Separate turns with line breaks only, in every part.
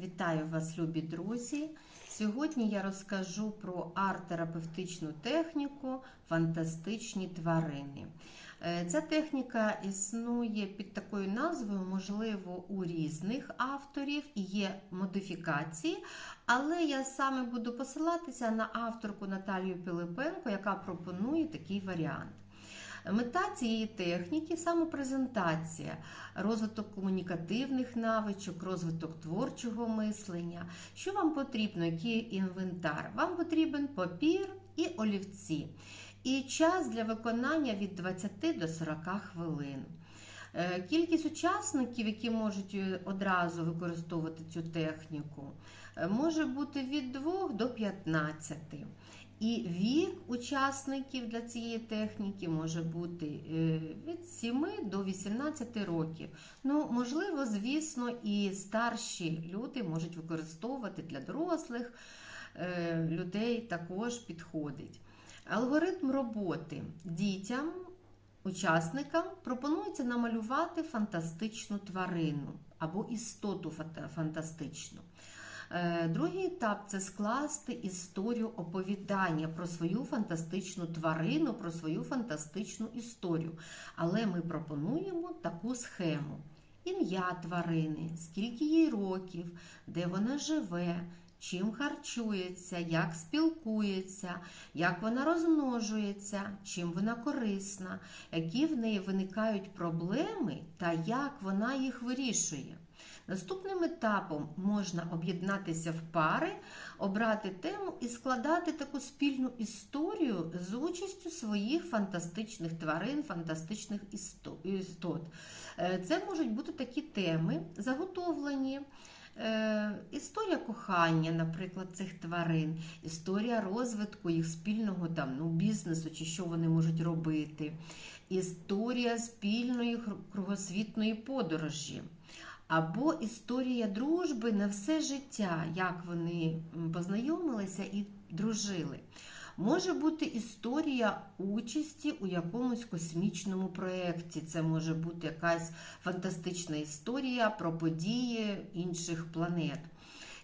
Вітаю вас, любі друзі! Сьогодні я розкажу про арт-терапевтичну техніку фантастичні тварини. Е, Ця техніка існує під такою назвою, можливо, у різних авторів і є модифікації, але я саме буду посилатися на авторку Наталію Пилипенко, яка пропонує такий варіант. Мета цієї техніки самопрезентація, розвиток комунікативних навичок, розвиток творчого мислення. Що вам потрібно, який інвентар? Вам потрібен папір і олівці. І час для виконання від 20 до 40 хвилин. Е, Кількість учасників, які можуть е, одразу використовувати цю техніку, е, може бути від 2 до 15. І вік учасників для цієї техніки може бути від 7 до 18 років. Ну, можливо, звісно, і старші люди можуть використовувати для дорослих людей також підходить. Алгоритм роботи дітям, учасникам пропонується намалювати фантастичну тварину або істоту фантастичну. Е, Другий етап це скласти історію оповідання про свою фантастичну тварину, про свою фантастичну історію. Але ми пропонуємо таку схему: ім'я тварини, скільки їй років, де вона живе, чим харчується, як спілкується, як вона розмножується, чим вона корисна, які в неї виникають проблеми та як вона їх вирішує. Наступним етапом можна об'єднатися в пари, обрати тему і складати таку спільну історію з участю своїх фантастичних тварин, фантастичних істо- істот. Е, Це можуть бути такі теми, заготовлені. Е, Історія кохання, наприклад, цих тварин, історія розвитку їх спільного там, ну, бізнесу чи що вони можуть робити, історія спільної кругосвітної подорожі. Або історія дружби на все життя, як вони познайомилися і дружили. Може бути історія участі у якомусь космічному проєкті. Це може бути якась фантастична історія про події інших планет.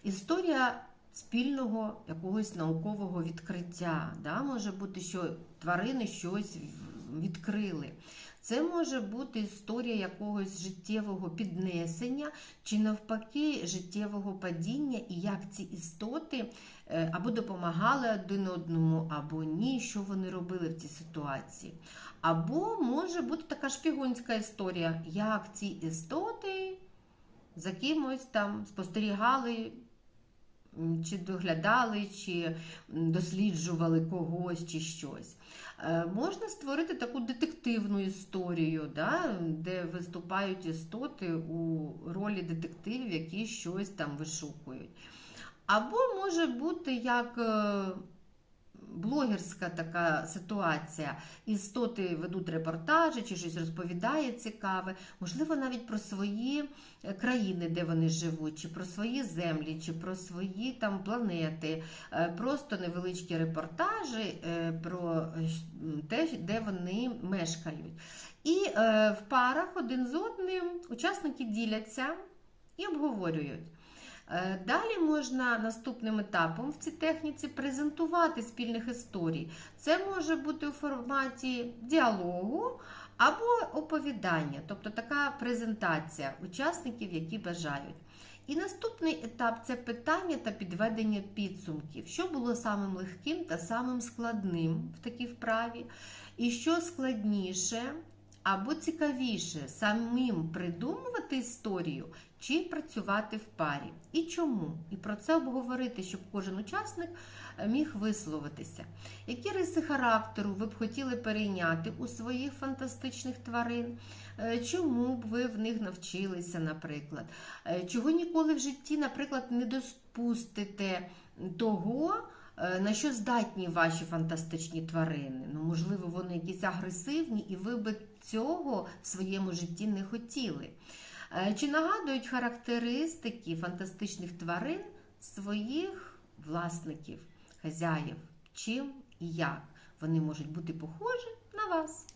Історія спільного якогось наукового відкриття. Да? Може бути, що тварини щось відкрили. Це може бути історія якогось життєвого піднесення чи навпаки життєвого падіння, і як ці істоти е, або допомагали один одному, або ні, що вони робили в цій ситуації. Або може бути така шпігунська історія, як ці істоти за кимось там спостерігали. Чи доглядали, чи досліджували когось, чи щось. Е, Можна створити таку детективну історію, да, де виступають істоти у ролі детективів, які щось там вишукують. Або може бути як е, блогерська така ситуація. Істоти ведуть репортажі чи щось розповідає цікаве, можливо, навіть про свої е, країни, де вони живуть, чи про свої землі, чи про свої там планети, Е, просто невеличкі репортажі е, про те, де вони мешкають. І в парах один з одним учасники діляться і обговорюють. Е, Далі можна наступним етапом в цій техніці презентувати спільних історій. Це може бути у форматі діалогу або оповідання, тобто така презентація учасників, які бажають. І наступний етап це питання та підведення підсумків, що було самим легким та самим складним в такій вправі, і що складніше або цікавіше самим придумувати історію чи працювати в парі. І чому? І про це обговорити, щоб кожен учасник е, міг висловитися. Які риси характеру ви б хотіли перейняти у своїх фантастичних тварин? Е, Чому б ви в них навчилися, наприклад? Е, Чого ніколи в житті, наприклад, не допустите того, на що здатні ваші фантастичні тварини? Ну, можливо, вони якісь агресивні, і ви би цього в своєму житті не хотіли. Е, Чи нагадують характеристики фантастичних тварин своїх власників, хазяїв? Чим і як вони можуть бути похожі на вас?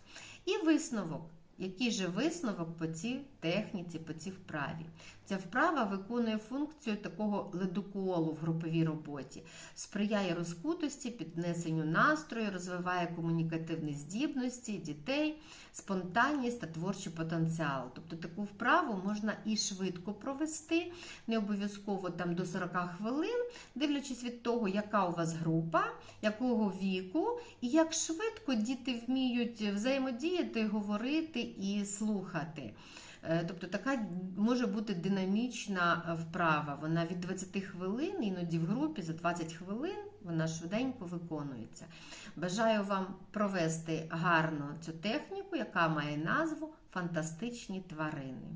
І висновок. Який же висновок по цій техніці по цій вправі. Ця вправа виконує функцію такого ледоколу в груповій роботі, сприяє розкутості, піднесенню настрою, розвиває комунікативні здібності дітей, спонтанність та творчий потенціал. Тобто таку вправу можна і швидко провести, не обов'язково там до 40 хвилин, дивлячись від того, яка у вас група, якого віку, і як швидко діти вміють взаємодіяти, говорити і слухати. Е, Тобто така може бути динамічна вправа. Вона від 20 хвилин, іноді в групі за 20 хвилин вона швиденько виконується. Бажаю вам провести гарно цю техніку, яка має назву Фантастичні тварини.